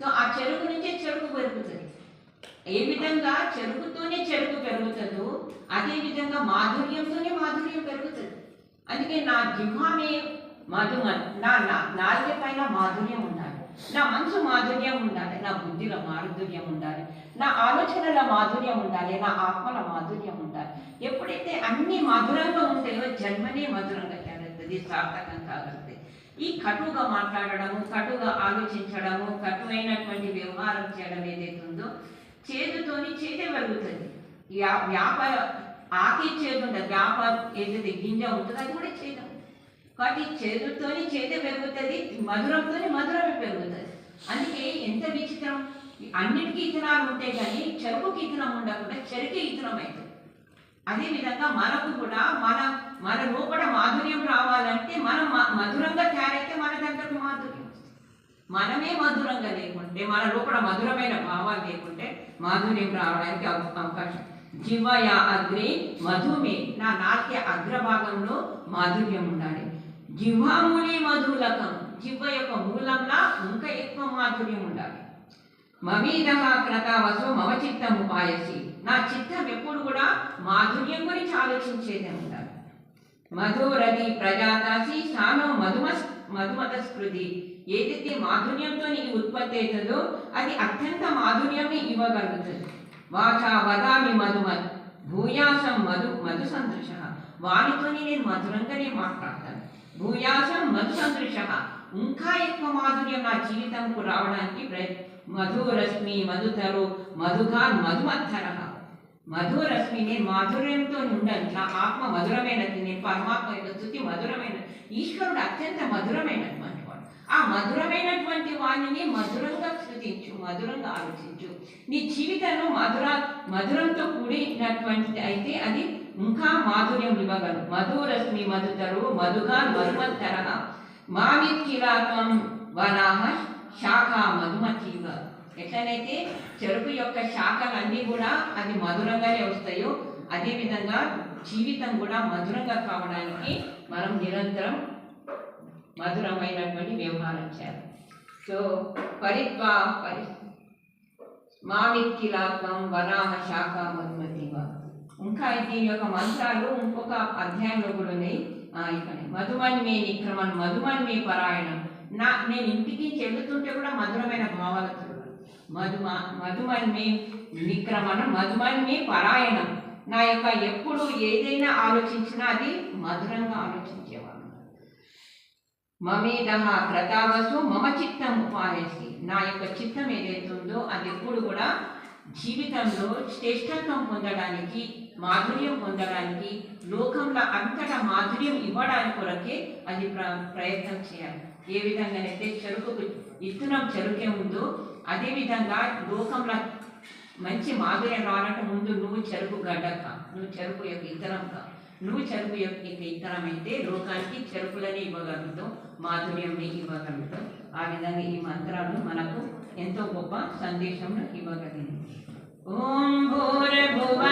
So ఆ చెరుకు నుంచే చెరుకు పెరుగుతుంది. ఏ విధంగా చెరుకుతోనే చెరుకు పెరుగుతుందో అదే విధంగా మాధుర్యంతోనే మాధుర్యం పెరుగుతుంది. అందుకే నా జిహ్వామే మధుమన్ నా నా- నాలుక పైన మాధుర్యం ఉండాలి. నా మనసు మాధుర్యం ఉండాలి నా బుద్ధిలో మాధుర్యం ఉండాలి నా ఆలోచనల మాధుర్యం ఉండాలి నా ఆత్మల మాధుర్యం ఉండాలి. ఎప్పుడైతే అన్ని మధురంగా ఉంటాయో జన్మనే మధురంగా జరుగుతుంది సార్థకం కాగలుగుతుంది. ఈ కటుగా మాట్లాడడము కటుగా ఆలోచించడము కటువైనటువంటి వ్యవహారం చేయడం ఏదైతే ఉందో చేతుతోని చేతే పెరుగుతుంది. వ్యా వ్యాపార ఆకి చేదు ఉంటుంది వ్యాపారం ఏదైతే గింజ ఉంటుందో అది కూడా చేదు కాబట్టి చేతుతోని చేతే పెరుగుతుంది మధురంతోని మధురమే పెరుగుతుంది. అందుకే ఎంత విచిత్రం. అన్నిటికీ ఇతనాలు ఉంటాయి కానీ చెరుకుకి ఇతనం ఉండకుండా చెరుకే ఇతనం అవుతుంది. అదేవిధంగా మనకు కూడా మన మన లోపల మాధుర్యం రావాలంటే మనం మ- మధురంగా తయారైతే మన దగ్గరకు మాధుర్యం వస్తుంది. మనమే మధురంగా లేకుంటే మన లోపల మధురమైన భావాలు లేకుంటే మాధుర్యం రావడానికి అవకాశం. జివయ అగ్రే మధుమే. నా నాట్య అగ్రభాగంలో మాధుర్యం ఉండాలి. జిహ్వామూలి మధులకం. జివ్వ యొక్క మూలంలో ఇంకా ఎక్కువ మాధుర్యం ఉండాలి. మమీద క్రతావసు మమ చిత్తము ఉపాయసి నా చిత్తం ఎప్పుడు కూడా మాధుర్యం గురించి ఆలోచించేదే ఉండాలి. మధురది ప్రజాతాసి సానో మధుమ మధుమత స్మృతి ఏదైతే మాధుర్యంతో నీకు ఉత్పత్తి అవుతుందో అది అత్యంత మాధుర్యాన్ని ఇవ్వగలుగుతుంది. వాచా వదామి మధుమత్ భూయాసం మధు మధు సందృశ వానితోని నేను మధురంగానే మాట్లాడతాను. భూయాసం మధు సందృశ ఇంకా ఎక్కువ మాధుర్యం నా జీవితంకు రావడానికి ప్రయత్ మధురశ్మి మధుతరు మధుగాన్ మధుమత్తర మధురశ్మి నేను మాధుర్యంతో ఉండాలి నా ఆత్మ మధురమైనది. నేను పరమాత్మ యొక్క స్థుతి ఈశ్వరుడు అత్యంత మధురమైనటువంటి వాడు. ఆ మధురమైనటువంటి వాణిని మధురంగా స్థుతించు మధురంగా ఆలోచించు. నీ జీవితంలో మధుర మధురంతో కూడినటువంటి అయితే అది ఇంకా మాధుర్యం ఇవ్వగలరు మధురశ్మి మధుతరు మధుగా మధుమత్తర మావిత్కిలాకం వనాహ శాఖ మధుమతీవ. ఎట్లనైతే చెరుకు యొక్క శాఖలన్నీ కూడా అది మధురంగానే వస్తాయో అదేవిధంగా జీవితం కూడా మధురంగా కావడానికి మనం నిరంతరం మధురమైనటువంటి వ్యవహారం చేయాలి. సో పరిత్వా పరి మామిక్కిలాకం వరాహ శాఖ మధుమతివ. ఇంకా దీని యొక్క మంత్రాలు ఇంకొక అధ్యాయంలో కూడా ఉన్నాయి. ఇక్కడ మధుమన్మే నిక్రమన్ మధుమన్మే పరాయణం. నా నేను ఇంటికి చెల్లుతుంటే కూడా మధురమైన భావాలతో మధుమ మధుమన్మే నిక్రమణం మధుమన్మే పరాయణం. నా యొక్క ఎప్పుడు ఏదైనా ఆలోచించినా అది మధురంగా ఆలోచించేవాడు. మమేధ క్రతావసు మమ చిత్తం ఉపాయసి. నా యొక్క చిత్తం ఏదైతే ఉందో అది ఎప్పుడు కూడా జీవితంలో శ్రేష్టత్వం పొందడానికి మాధుర్యం పొందడానికి లోకంలో అంతటా మాధుర్యం ఇవ్వడానికి కొరకే అది ప్ర ప్రయత్నం చేయాలి. ఏ విధంగానైతే చెరుకు ఇత్తనం చెరుకే ఉందో అదే విధంగా లోకంలో మంచి మాధుర్యం రావాలంటే ముందు నువ్వు చెరుకు గడ్డక నువ్వు చెరుకు యొక్క ఇతరం కా నువ్వు చెరుకు యొక్క ఇతరం అయితే లోకానికి చెరుకులని ఇవ్వగలుగుతావు మాధుర్యంని ఇవ్వగలుగుతాం ఆ విధంగా ఈ మంత్రాలు మనకు ఎంతో గొప్ప సందేశం ఇవ్వగలిగింది ఓం భూర్భువ భువ